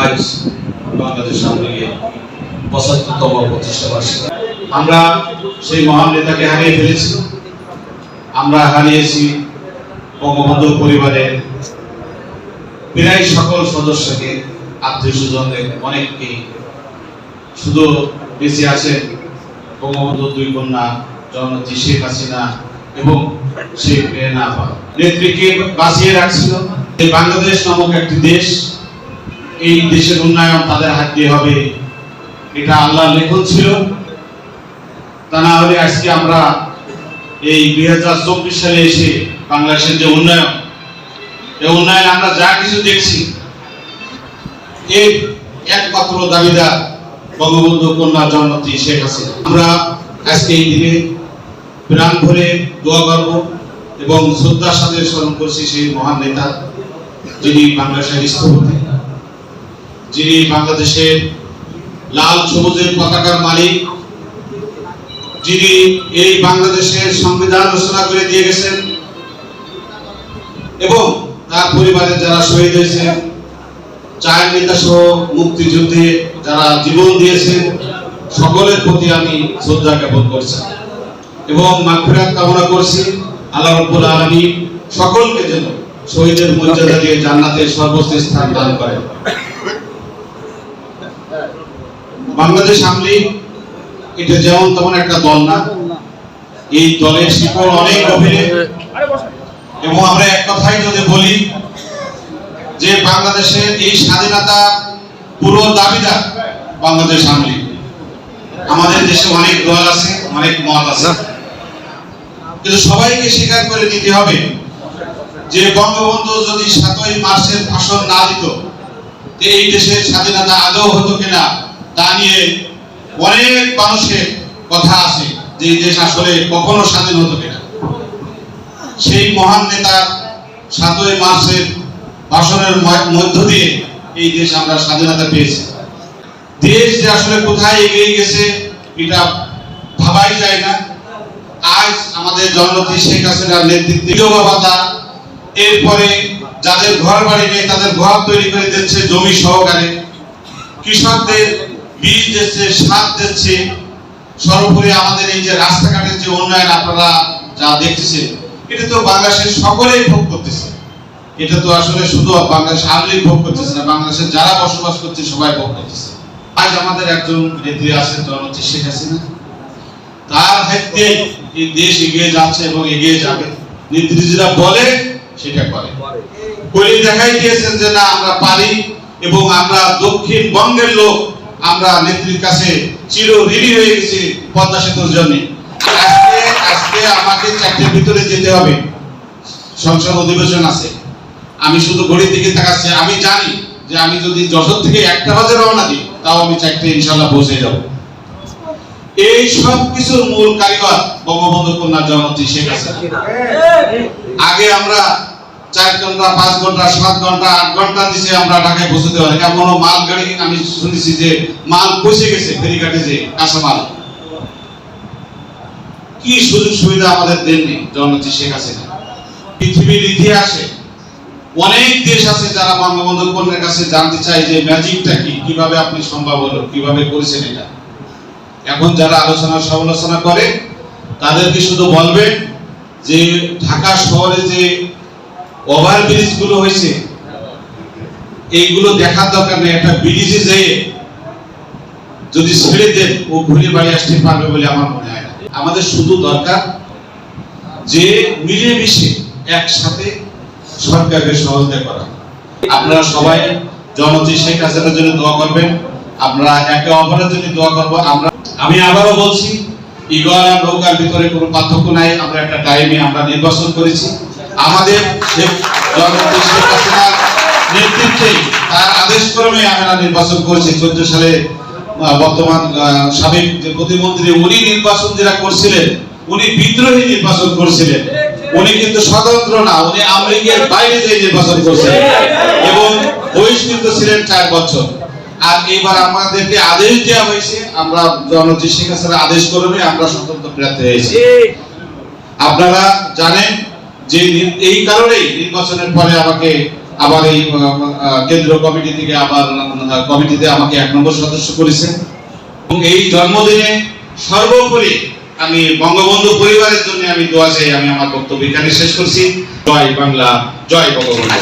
আজ বাংলাদেশ লীগের পঁচাত্তরতম প্রতিষ্ঠা বার্ষিকী আমরা সেই মহান নেতাকে হারিয়ে ফেলেছি। আমরা হারিয়েছি বঙ্গবন্ধু পরিবারের প্রায় সকল সদস্যকে, আত্মীয় স্বজনদের অনেককেই শুধু বেঁচে আছেন বঙ্গবন্ধু দুই কন্যা, জননেত্রী শেখ হাসিনা এবং শেখ রেনা। নেত্রীকে বাঁচিয়ে রাখছিল। বাংলাদেশ নামক একটি দেশ এই দেশের উন্নয়ন তাদের হাত দিয়ে হবে। এটা আল্লাহ লেখন ছিল। তা না হলে আজকে আমরা এই দুই হাজার চব্বিশ সালে এসে বাংলাদেশের যে উন্নয়ন, এই উন্নয়ন আমরা যা কিছু দেখছি, এর একমাত্র দাবিদার বঙ্গবন্ধু কন্যা জননেত্রী শেখ হাসিনা। আমরা আজকে এই দিনে প্রাণ ভরে দোয়া করব এবং শ্রদ্ধার সাথে স্মরণ করছি সেই মহান নেতা যিনি বাংলাদেশের স্থপতি। যিনি বাংলাদেশের লাল সবুজের পতাকার মালিক, যিনি এই বাংলাদেশের সংবিধান রচনা করে দিয়ে গেছেন এবং তার পরিবারের যারা শহীদ হয়েছেন চায়ের নেতা সহ মুক্তিযুদ্ধে যারা জীবন দিয়েছেন, সকলের প্রতি আমি শ্রদ্ধা জ্ঞাপন করছি এবং মাগফিরাত কামনা করছি। আল্লাহ রাব্বুল আলামিন সকলকে যেন শহীদের মর্যাদা দিয়ে জান্নাতের সর্বোচ্চ স্থান দান করেন। বাংলাদেশ আমলি এটা যেমন তেমন একটা দল না। এই দলের শিকড় অনেক গভীরে। এবং আমরা এক কথাই যদি বলি যে বাংলাদেশের এই স্বাধীনতা পুরো দাবিদার বাংলাদেশ আমলি আমাদের দেশে অনেক দল আছে, অনেক মত আছে। কিন্তু সবাইকে স্বীকার করে নিতে হবে যে বঙ্গবন্ধু যদি সাতই মার্চের ভাষণ না দিত এই দেশের স্বাধীনতা আদৌ হতো কিনা নিয়ে অনেক মানুষের কথা আছে যে এই দেশ আসলে কখনো স্বাধীন হতো কিনা সেই মহান নেতার সাতই মার্চের ভাষণের মধ্য দিয়ে এই দেশ আমরা স্বাধীনতা পেয়েছি। দেশ যে আসলে কোথায় এগিয়ে গেছে এটা ভাবাই যায় না। আজ আমাদের জননেত্রী শেখ হাসিনার নেতৃত্বে ভাতা, এরপরে যাদের ঘর বাড়ি নেই তাদের ঘর তৈরি করে দিচ্ছে জমি সহকারে। কৃষকদের বীজ দিচ্ছে সার দিচ্ছে, সর্বোপরি আমাদের এই যে রাস্তাঘাটের যে উন্নয়ন আপনারা যা এটা তো বাংলাদেশের সকলেই ভোগ করতেছে। এটা তো আসলে শুধু বাংলাদেশ ভোগ করতেছে না, বাংলাদেশের যারা বসবাস করছে সবাই ভোগ করতেছে। আজ আমাদের একজন নেত্রী আছেন জননেত্রী শেখ হাসিনা। তার হাতে এই দেশ এগিয়ে যাচ্ছে এবং এগিয়ে যাবে। নেত্রী বলে, সেটা করে। করে দেখাই দিয়েছেন যে না, আমরা পারি এবং আমরা দক্ষিণবঙ্গের লোক আমরা নেত্রীর কাছে চির ঋণী হয়ে গেছি পদ্মা সেতুর জন্য। আজকে আজকে আমাকে চারটের ভিতরে যেতে হবে। সংসদ অধিবেশন আছে। আমি শুধু ঘড়ির দিকে তাকাচ্ছি। আমি জানি যে আমি যদি যশোর থেকে একটা বাজে রওনা দিই, তাও আমি চারটে ইনশাল্লাহ পৌঁছে যাব। এই সব কিছুর মূল কারিগর বঙ্গবন্ধু কন্যা জননেত্রী শেখ হাসিনা। আগে আমরা চার ঘণ্টা, পাঁচ ঘণ্টা, সাত ঘণ্টা, আট ঘণ্টা দিছে আমরা ঢাকায় পৌঁছতে পারি এমনও মাল গাড়ি আমি শুনেছি যে মাল পৌঁছে গেছে ফেরিঘাটে যে কাঁচা মাল। কি সুযোগ সুবিধা আমাদের দেননি জননেত্রী শেখ হাসিনা। পৃথিবীর ইতিহাসে অনেক দেশ আছে যারা বঙ্গবন্ধু কন্যার কাছে জানতে চায় যে ম্যাজিকটা কি, কীভাবে আপনি সম্ভব হলো, কীভাবে করেছেন এটা। এখন যারা আলোচনা, সমালোচনা করে, তাদেরকে শুধু বলবেন যে ঢাকা শহরে যে ওভার ব্রিজগুলো হয়েছে। এইগুলো দেখার দরকার নেই, একটা ব্রিজে যেয়ে যদি ছেড়ে দেন, ও ঘুরে বাড়ি আসতে পারবে বলে আমার মনে হয় আমাদের শুধু দরকার যে মিলেমিশে একসাথে সরকারকে সহযোগিতা করা। আপনারা সবাই জনতি শেখ হাসিনার জন্য দোয়া করবেন। একে অপরের জন্য দোয়া করব। আমরা আমি আবারও বলছি ইগল আর নৌকার ভিতরে কোনো পার্থক্য নাই। আমরা একটা টাইমে আমরা নির্বাচন করেছি। আমাদের নেতৃত্বে তার আদেশ ক্রমে আমরা নির্বাচন করেছি, চোদ্দ সালে বর্তমান সাবেক যে প্রতিমন্ত্রী, উনি নির্বাচন যেটা করছিলেন, উনি বিদ্রোহী নির্বাচন করছিলেন। উনি কিন্তু স্বতন্ত্র না, উনি আমেরিকার বাইরে যে নির্বাচন করছিলেন। এবং বহিষ্কৃত ছিলেন চার বছর। আর এবার আমাদেরকে আদেশ দেওয়া হয়েছে, আমরা জননেত্রী শেখ হাসিনার আদেশ ক্রমে আমরা স্বতন্ত্র প্রার্থী হয়েছি। আপনারা জানেন যে এই কারণেই নির্বাচনের পরে আমাকে আবার এই কেন্দ্রীয় কমিটি থেকে আবার কমিটিতে আমাকে এক নম্বর সদস্য করেছে এবং এই জন্মদিনে সর্বোপরি আমি বঙ্গবন্ধু পরিবারের জন্য আমি দোয়া চাই, আমি আমার বক্তব্য এখানে শেষ করছি। জয় বাংলা, জয় বঙ্গবন্ধু।